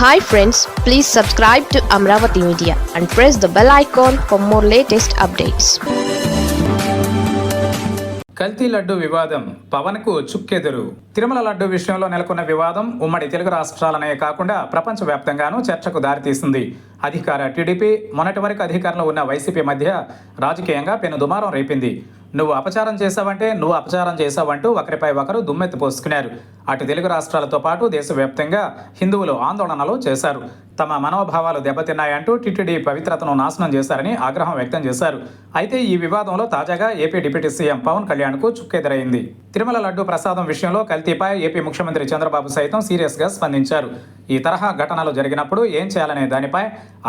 Hi friends please subscribe to Amaravati media and press the bell icon for more latest updates కల్తీ లడ్డు వివాదం పవన్కు చుక్కెదురు. తిరుమల లడ్డు విషయంలో నెలకొన్న వివాదం ఉమ్మడి తెలుగు రాష్ట్రాలనే కాకుండా ప్రపంచవ్యాప్తంగానూ చర్చకు దారితీసింది. అధికార టీడీపీ మొన్నటి వరకు అధికారంలో ఉన్న వైసీపీ మధ్య రాజకీయంగా పెను దుమారం రేపింది. నువ్వు అపచారం చేశావంటే నువ్వు అపచారం చేశావంటూ ఒకరిపై ఒకరు దుమ్మెత్తి పోసుకున్నారు. అటు తెలుగు రాష్ట్రాలతో పాటు దేశవ్యాప్తంగా హిందువులు ఆందోళనలు చేశారు. తమ మనోభావాలు దెబ్బతిన్నాయంటూ టిటిడి పవిత్రతను నాశనం చేశారని ఆగ్రహం వ్యక్తం చేశారు. అయితే ఈ వివాదంలో తాజాగా ఏపీ డిప్యూటీ సీఎం పవన్ కళ్యాణ్కు చుక్కెదురైంది. తిరుమల లడ్డు ప్రసాదం విషయంలో కల్తీపై ఏపీ ముఖ్యమంత్రి చంద్రబాబు సైతం సీరియస్గా స్పందించారు. ఈ తరహా ఘటనలు జరిగినప్పుడు ఏం చేయాలనే దానిపై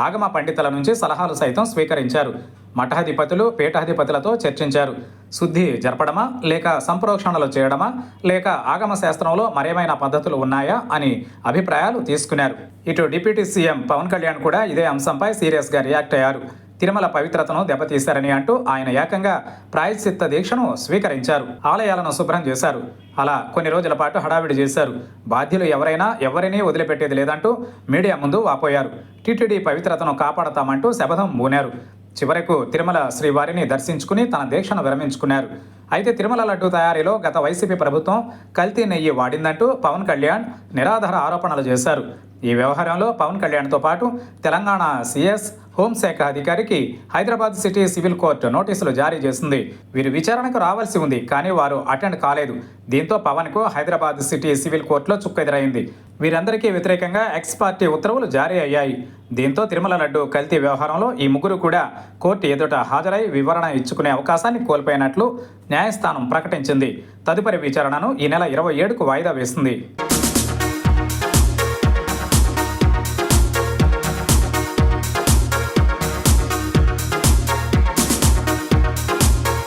ఆగమ పండితుల నుంచి సలహాలు సైతం స్వీకరించారు. మఠాధిపతులు పీఠాధిపతులతో చర్చించారు. శుద్ధి జరపడమా? లేక సంప్రోక్షణలు చేయడమా? లేక ఆగమ శాస్త్రంలో మరేమైనా పద్ధతులు ఉన్నాయా? అని అభిప్రాయాలు తీసుకున్నారు. ఇటు డిప్యూటీ సీఎం పవన్ కళ్యాణ్ కూడా ఇదే అంశంపై సీరియస్గా రియాక్ట్ అయ్యారు. తిరుమల పవిత్రతను దెబ్బతీశారని అంటూ ఆయన ఏకంగా ప్రాయశ్చిత్త దీక్షను స్వీకరించారు. ఆలయాలను శుభ్రం చేశారు. అలా కొన్ని రోజుల పాటు హడావిడి చేశారు. బాధ్యులు ఎవరైనా ఎవరినీ వదిలిపెట్టేది లేదంటూ మీడియా ముందు వాపోయారు. టీటీడీ పవిత్రతను కాపాడతామంటూ శపథం మూనారు చివరకు తిరుమల శ్రీవారిని దర్శించుకుని తన దీక్షను విరమించుకున్నారు. అయితే తిరుమల లడ్డు తయారీలో గత వైసీపీ ప్రభుత్వం కల్తీ నెయ్యి వాడిందంటూ పవన్ కళ్యాణ్ నిరాధార ఆరోపణలు చేశారు. ఈ వ్యవహారంలో పవన్ కళ్యాణ్తో పాటు తెలంగాణ సీఎస్ హోంశాఖ అధికారికి హైదరాబాద్ సిటీ సివిల్ కోర్టు నోటీసులు జారీ చేసింది. వీరు విచారణకు రావాల్సి ఉంది కానీ వారు అటెండ్ కాలేదు. దీంతో పవన్కు హైదరాబాద్ సిటీ సివిల్ కోర్టులో చుక్కెదురైంది వీరందరికీ వ్యతిరేకంగా ఎక్స్ పార్టీ ఉత్తర్వులు జారీ అయ్యాయి. దీంతో తిరుమల లడ్డు కల్తీ వ్యవహారంలో ఈ ముగ్గురు కూడా కోర్టు ఎదుట హాజరై వివరణ ఇచ్చుకునే అవకాశాన్ని కోల్పోయినట్లు న్యాయస్థానం ప్రకటించింది. తదుపరి విచారణను ఈ నెల ఇరవై ఏడుకు వాయిదా వేసింది.